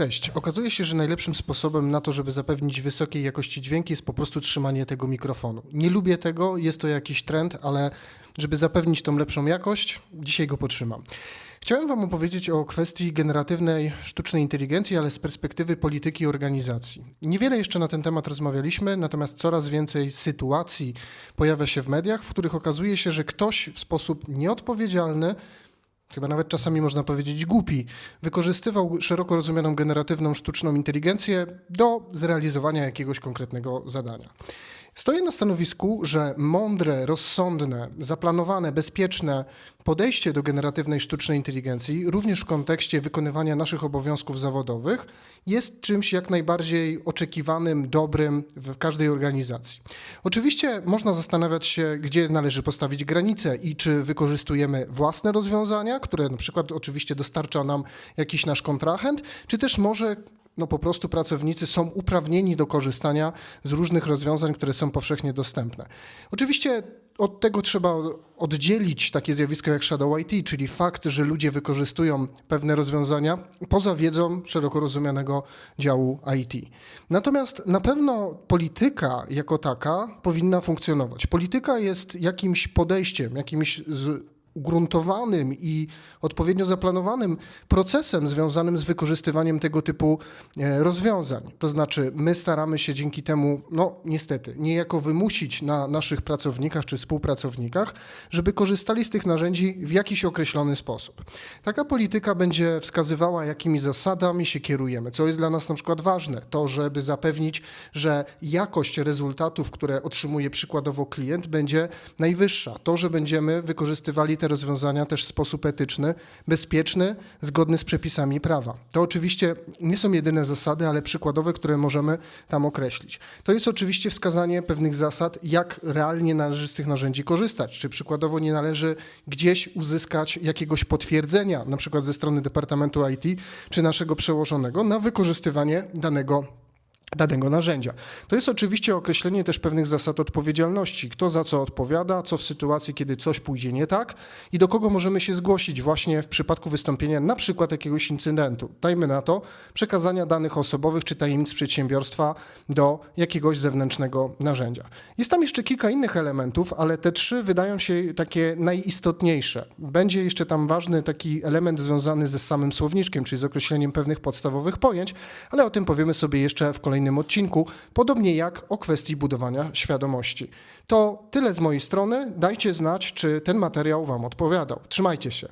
Cześć. Okazuje się, że najlepszym sposobem na to, żeby zapewnić wysokiej jakości dźwięk jest po prostu trzymanie tego mikrofonu. Nie lubię tego, jest to jakiś trend, ale żeby zapewnić tą lepszą jakość, dzisiaj go potrzymam. Chciałem Wam opowiedzieć o kwestii generatywnej sztucznej inteligencji, ale z perspektywy polityki organizacji. Niewiele jeszcze na ten temat rozmawialiśmy, natomiast coraz więcej sytuacji pojawia się w mediach, w których okazuje się, że ktoś w sposób nieodpowiedzialny chyba nawet czasami można powiedzieć głupi, wykorzystywał szeroko rozumianą generatywną sztuczną inteligencję do zrealizowania jakiegoś konkretnego zadania. Stoję na stanowisku, że mądre, rozsądne, zaplanowane, bezpieczne podejście do generatywnej sztucznej inteligencji, również w kontekście wykonywania naszych obowiązków zawodowych, jest czymś jak najbardziej oczekiwanym, dobrym w każdej organizacji. Oczywiście można zastanawiać się, gdzie należy postawić granice i czy wykorzystujemy własne rozwiązania, które na przykład oczywiście dostarcza nam jakiś nasz kontrahent, czy też może no po prostu pracownicy są uprawnieni do korzystania z różnych rozwiązań, które są powszechnie dostępne. Oczywiście od tego trzeba oddzielić takie zjawisko jak shadow IT, czyli fakt, że ludzie wykorzystują pewne rozwiązania poza wiedzą szeroko rozumianego działu IT. Natomiast na pewno polityka jako taka powinna funkcjonować. Polityka jest jakimś podejściem, jakimś ugruntowanym i odpowiednio zaplanowanym procesem związanym z wykorzystywaniem tego typu e, rozwiązań. To znaczy, my staramy się dzięki temu, no niestety, niejako wymusić na naszych pracownikach czy współpracownikach, żeby korzystali z tych narzędzi w jakiś określony sposób. Taka polityka będzie wskazywała, jakimi zasadami się kierujemy, co jest dla nas na przykład ważne, to żeby zapewnić, że jakość rezultatów, które otrzymuje przykładowo klient, będzie najwyższa. To, że będziemy wykorzystywali te rozwiązania też w sposób etyczny, bezpieczny, zgodny z przepisami prawa. To oczywiście nie są jedyne zasady, ale przykładowe, które możemy tam określić. To jest oczywiście wskazanie pewnych zasad, jak realnie należy z tych narzędzi korzystać. Czy przykładowo nie należy gdzieś uzyskać jakiegoś potwierdzenia, na przykład ze strony Departamentu IT czy naszego przełożonego na wykorzystywanie danego danego narzędzia. To jest oczywiście określenie też pewnych zasad odpowiedzialności. Kto za co odpowiada, co w sytuacji, kiedy coś pójdzie nie tak i do kogo możemy się zgłosić właśnie w przypadku wystąpienia na przykład jakiegoś incydentu. Dajmy na to przekazania danych osobowych czy tajemnic przedsiębiorstwa do jakiegoś zewnętrznego narzędzia. Jest tam jeszcze kilka innych elementów, ale te trzy wydają się takie najistotniejsze. Będzie jeszcze tam ważny taki element związany ze samym słowniczkiem, czyli z określeniem pewnych podstawowych pojęć, ale o tym powiemy sobie jeszcze w kolejnym odcinku, podobnie jak o kwestii budowania świadomości. To tyle z mojej strony. Dajcie znać, czy ten materiał Wam odpowiadał. Trzymajcie się.